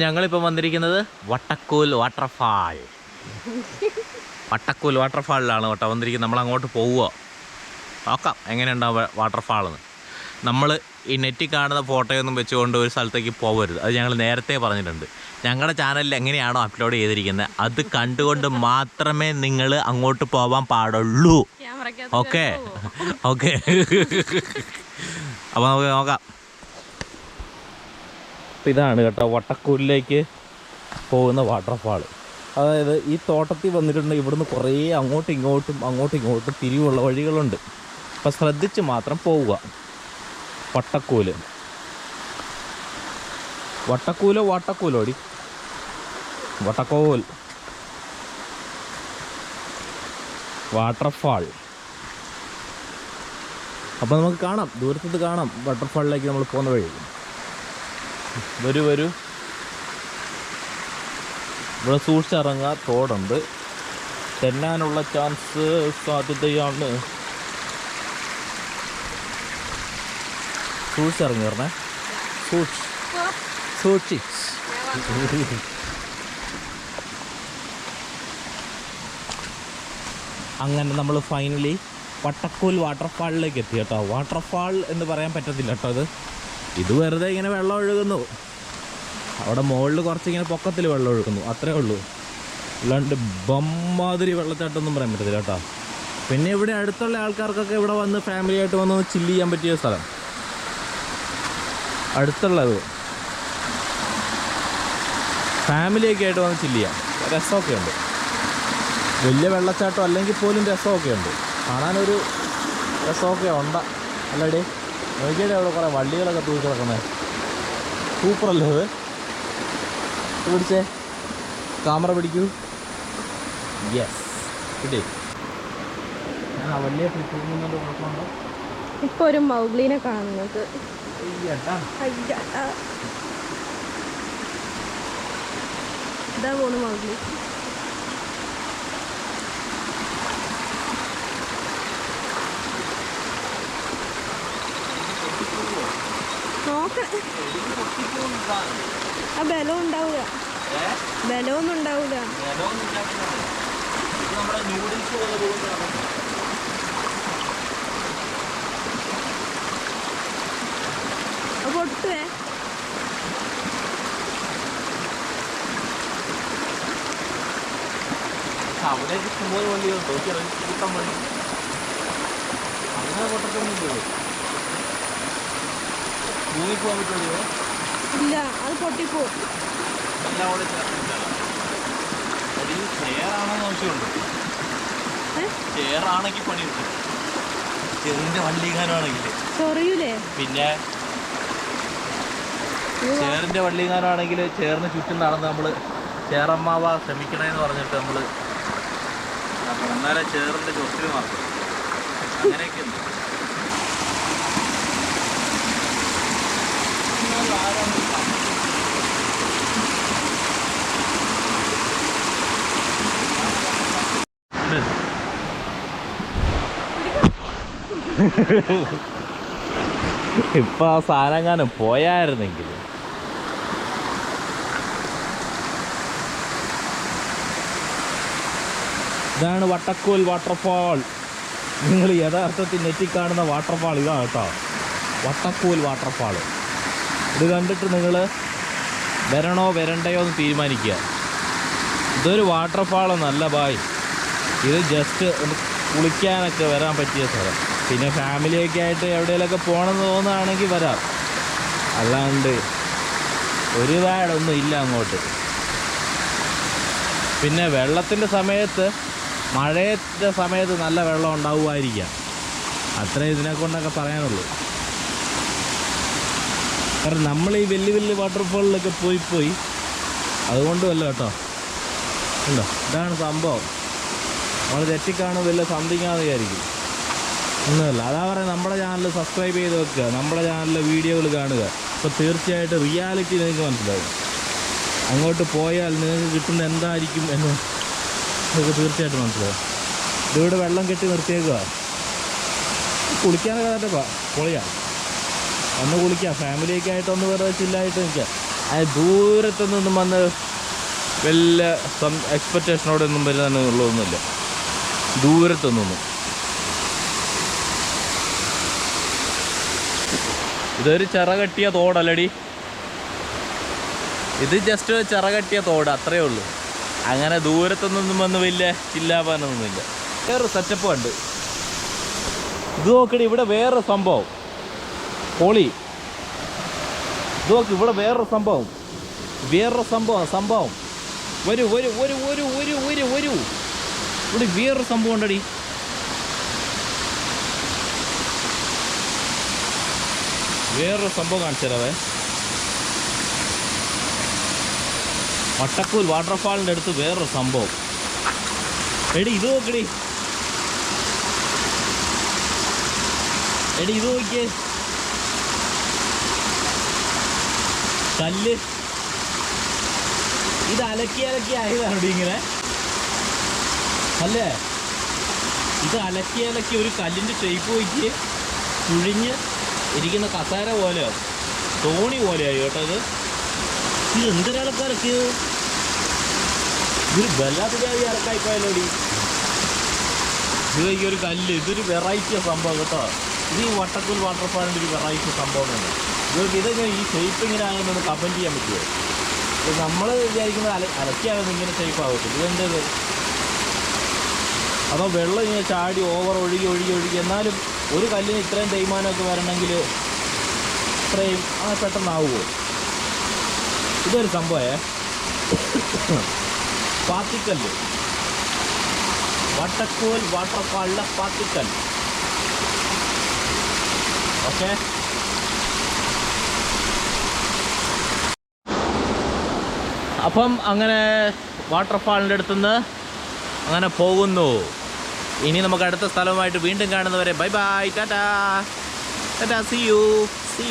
ഞങ്ങളിപ്പോൾ വന്നിരിക്കുന്നത് വട്ടക്കൂൽ വാട്ടർഫാൾ. വട്ടക്കൂൽ വാട്ടർഫാളിലാണ് കേട്ടോ വന്നിരിക്കുന്നത്. നമ്മൾ അങ്ങോട്ട് പോവുക. നോക്കാം എങ്ങനെയുണ്ടാവും വാട്ടർഫാളെന്ന്. നമ്മൾ ഈ നെറ്റിൽ കാണുന്ന ഫോട്ടോയൊന്നും വെച്ചുകൊണ്ട് ഒരു സ്ഥലത്തേക്ക് പോകരുത് അത് ഞങ്ങൾ നേരത്തെ പറഞ്ഞിട്ടുണ്ട്. ഞങ്ങളുടെ ചാനലിൽ എങ്ങനെയാണോ അപ്ലോഡ് ചെയ്തിരിക്കുന്നത് അത് കണ്ടുകൊണ്ട് മാത്രമേ നിങ്ങൾ അങ്ങോട്ട് പോവാൻ പാടുള്ളൂ. ഓക്കെ. ഓക്കെ. അപ്പോൾ നമുക്ക് നോക്കാം. ഇതാണ് കേട്ടോ വട്ടക്കൂലിലേക്ക് പോകുന്ന വാട്ടർഫാൾ അതായത് ഈ തോട്ടത്തിൽ വന്നിട്ടുണ്ടെങ്കിൽ ഇവിടുന്ന് കുറേ അങ്ങോട്ടും ഇങ്ങോട്ടും അങ്ങോട്ടും ഇങ്ങോട്ടും തിരിവുള്ള വഴികളുണ്ട്. അപ്പം ശ്രദ്ധിച്ച് മാത്രം പോവുക. വട്ടക്കൂൽ. വട്ടക്കൂലോ വാട്ടക്കൂലോടി? വട്ടക്കോൽ. വാട്ടർഫാൾ അപ്പോൾ നമുക്ക് കാണാം. ദൂരത്തുനിന്ന് കാണാം. വാട്ടർഫാളിലേക്ക് നമ്മൾ പോകുന്ന വഴി വരൂ വരൂ. ഇവിടെ സൂക്ഷിച്ചിറങ്ങാൻ തോടുണ്ട്. തെന്നാനുള്ള ചാൻസ് സാധ്യതയാണ്. സൂക്ഷിച്ചിറങ്ങി പറഞ്ഞേ സൂക്ഷി സൂക്ഷി. അങ്ങനെ നമ്മൾ ഫൈനലി വട്ടക്കൂൽ വാട്ടർഫാളിലേക്ക് എത്തി കേട്ടോ. വാട്ടർഫാൾ എന്ന് പറയാൻ പറ്റത്തില്ല കേട്ടോ ഇത്. ഇത് വെറുതെ ഇങ്ങനെ വെള്ളം ഒഴുകുന്നു. അവിടെ മുകളിൽ കുറച്ചിങ്ങനെ പൊക്കത്തിൽ വെള്ളം ഒഴുകുന്നു. അത്രേ ഉള്ളൂ. അല്ലാണ്ട് ബമ്മാതിരി വെള്ളച്ചാട്ടമൊന്നും പറയാൻ പറ്റത്തില്ല കേട്ടോ. പിന്നെ ഇവിടെ അടുത്തുള്ള ആൾക്കാർക്കൊക്കെ ഇവിടെ വന്ന് ഫാമിലി ആയിട്ട് വന്ന് ചില്ല് ചെയ്യാൻ പറ്റിയ സ്ഥലം. അടുത്തുള്ളത്. ഫാമിലിയൊക്കെ ആയിട്ട് വന്ന് ചില്ല് ചെയ്യാം. രസമൊക്കെ ഉണ്ട്. വലിയ വെള്ളച്ചാട്ടം അല്ലെങ്കിൽ പോലും രസമൊക്കെ ഉണ്ട്. കാണാനൊരു രസമൊക്കെ ഉണ്ട്. അല്ലടി. നോക്കിയുടെ അവിടെ കുറേ വള്ളികളൊക്കെ തൂക്കി കിടക്കുന്നത് സൂപ്പറല്ലേ അത്? പിടിച്ചേ. ക്യാമറ പിടിക്കൂ. യെസ് കിട്ടി. ആ വലിയ കുഴപ്പമുണ്ടോ ഇപ്പൊ ഒരു മൗഗ്ലീനെ കാണുന്നത്. ഇതാ പോണു മൗഗ്ലി. നോക്കണേ ആ ബലം ഉണ്ടാവൂല. ബലമൊന്നും ഉണ്ടാവൂല. പൊട്ടുവേ. അവിടെ ഇഷ്ടംപോലെ വണ്ടികളുണ്ട് നോക്കിയാൽ കൂട്ടം വണ്ടി അങ്ങനെ പൊട്ടത്തൊന്നും ഇല്ലല്ലോ. പണി കിട്ടും. ചെറിന്റെ വള്ളിങ്ങാനാണെങ്കിൽ ചൊറിയൂലേ? പിന്നെ ചേറിന്റെ വള്ളിങ്ങാനാണെങ്കിൽ ചേറിന് ചുറ്റും നടന്ന് നമ്മൾ ചേറമ്മാവ ശ്രമിക്കണേന്ന് പറഞ്ഞിട്ട് നമ്മൾ എന്നാലേ ചേറിന്റെ ചൊട്ടിൽ മാറും അങ്ങനെയൊക്കെ ഉണ്ട് ഇപ്പൊ ആ സാധനം പോയായിരുന്നെങ്കിൽ. ഇതാണ് വട്ടക്കോൽ വാട്ടർഫാൾ. നിങ്ങൾ യഥാർത്ഥത്തിൽ നെറ്റി കാണുന്ന വാട്ടർഫാൾ ഇതാണ് കേട്ടോ. വട്ടക്കോൽ വാട്ടർഫാൾ. ഇത് കണ്ടിട്ട് നിങ്ങൾ വരണോ വരണ്ടയോ എന്ന് തീരുമാനിക്കുക. ഇതൊരു വാട്ടർഫാൾ നല്ല ബായ് ഇത് ജസ്റ്റ് കുളിക്കാനൊക്കെ വരാൻ പറ്റിയ സ്ഥലം. പിന്നെ ഫാമിലിയൊക്കെ ആയിട്ട് എവിടെയെങ്കിലൊക്കെ പോകണമെന്ന് തോന്നുകയാണെങ്കിൽ വരാം. അല്ലാണ്ട് ഒരുപാടൊന്നും ഇല്ല അങ്ങോട്ട്. പിന്നെ വെള്ളത്തിന്റെ സമയത്ത് മഴയത്തെ സമയത്ത് നല്ല വെള്ളം ഉണ്ടാവുമായിരിക്കാം. അത്രേ ഇതിനെക്കൊണ്ടൊക്കെ പറയാനുള്ളൂ. കാരണം നമ്മൾ ഈ വലിയ വലിയ വാട്ടർഫോളിലൊക്കെ പോയി പോയി അതുകൊണ്ടുമല്ല കേട്ടോ. ഉണ്ടോ ഇതാണ് സംഭവം. നമ്മൾ തെറ്റിക്കാണും വലിയ സംതിങ് ആണെന്ന് വിചാരിക്കും ഒന്നുമല്ല. അതാ പറയുന്നത് നമ്മുടെ ചാനൽ സബ്സ്ക്രൈബ് ചെയ്ത് വെക്കുക. നമ്മുടെ ചാനലിലെ വീഡിയോകൾ കാണുക. അപ്പോൾ തീർച്ചയായിട്ടും റിയാലിറ്റി നിങ്ങൾക്ക് മനസ്സിലാവും അങ്ങോട്ട് പോയാൽ നിങ്ങൾക്ക് കിട്ടുന്ന എന്തായിരിക്കും എന്ന് നിങ്ങൾക്ക് തീർച്ചയായിട്ടും മനസ്സിലാവും ഇതിവിടെ വെള്ളം കെട്ടി നിർത്തിയേക്കുക കുളിക്കാനൊക്കെ തന്നെ പൊളിയാ. ഒന്ന് കുളിക്കാം. ഫാമിലിയൊക്കെ ആയിട്ടൊന്ന് വെറുതെ ചില്ലായിട്ട് നിൽക്കുക അത് ദൂരത്തു നിന്നും വന്ന് വലിയ എക്സ്പെക്റ്റേഷനോടൊന്നും വരുന്നതിനുള്ളതൊന്നുമില്ല ദൂരത്തു ഇതൊരു ചിറകട്ടിയ തോടല്ലടി. ഇത് ജസ്റ്റ് ചിറകട്ടിയ തോട് അത്രയേ ഉള്ളൂ. അങ്ങനെ ദൂരത്തു നിന്നും വന്ന് വലിയ ചില്ലാപാനൊന്നുമില്ല. വേറൊരു സെറ്റപ്പ് ഉണ്ട്. ഇത് നോക്കടി ഇവിടെ വേറൊരു സംഭവം. പോളി. ഇത് നോക്ക് ഇവിടെ വേറൊരു സംഭവം. വേറൊരു സംഭവം സംഭവം. വരൂ വരൂ ഒരു ഒരു ഒരു ഒരു വരൂ. ഇവിടെ വേറൊരു സംഭവം ഉണ്ടടി. വേറൊരു സംഭവം കാണിച്ചു തരാവേ വട്ടക്കൂൽ വാട്ടർഫാളിന്റെ അടുത്ത് വേറൊരു സംഭവം. എടി ഇത് നോക്കടി. എടി ഇത് നോക്കിയേ. കല്ല്. ഇത് അലക്കി അലക്കി ആയതാണ് ഇങ്ങനെ? അല്ലേ? ഇത് അലക്കി അലക്കി ഒരു കല്ലിന്റെ ഷേപ്പ് വയ്ക്ക് കുഴിഞ്ഞ് ഇരിക്കുന്ന കസേര പോലെയോ? തോണി പോലെയായി കേട്ടോ ഇത്? ഇത് എന്തൊരാൾക്കാരൊക്കെയോ ഇതൊരു വല്ലാത്ത ജാതി ഇറക്കായിപ്പോയല്ലോടി ഇത് ഈ ഒരു കല്ല് ഇതൊരു വെറൈറ്റി സംഭവം കേട്ടോ. ഇത് ഈ വട്ടക്കുൽ വാട്ടർഫാളിന്റെ ഒരു വെറൈറ്റി സംഭവം തന്നെ. ഇതൊക്കെ ഇതൊക്കെ ഈ ഷേപ്പ് ഇങ്ങനെ ആകുന്നത് കമന്റ് ചെയ്യാൻ പറ്റുമോ? നമ്മൾ വിചാരിക്കുന്നത് അല അലക്കിയാകുന്നത് ഇങ്ങനെ ഷേപ്പ് ആകത്തില്ല ഇതെന്തത് അതോ വെള്ളം ഇങ്ങനെ ചാടി ഓവർ ഒഴുകി ഒഴുകി ഒഴുകി. എന്നാലും ഒരു കല്ലിന് ഇത്രയും തേയ്മാനമൊക്കെ വരണമെങ്കിൽ ഇത്രയും ആ പെട്ടെന്നാവുമോ ഇതൊരു സംഭവമേ. പാത്തിക്കല്ല്. വട്ടക്കോൽ വാട്ടർഫാളിലെ പാത്തിക്കൽ ഓക്കെ. അപ്പം അങ്ങനെ വാട്ടർഫാളിന്റെ അടുത്തുനിന്ന് അങ്ങനെ പോകുന്നു. ഇനി നമുക്ക് അടുത്ത സ്ഥലവുമായിട്ട് വീണ്ടും കാണുന്നവരെ bye bye tata. Tata see you see you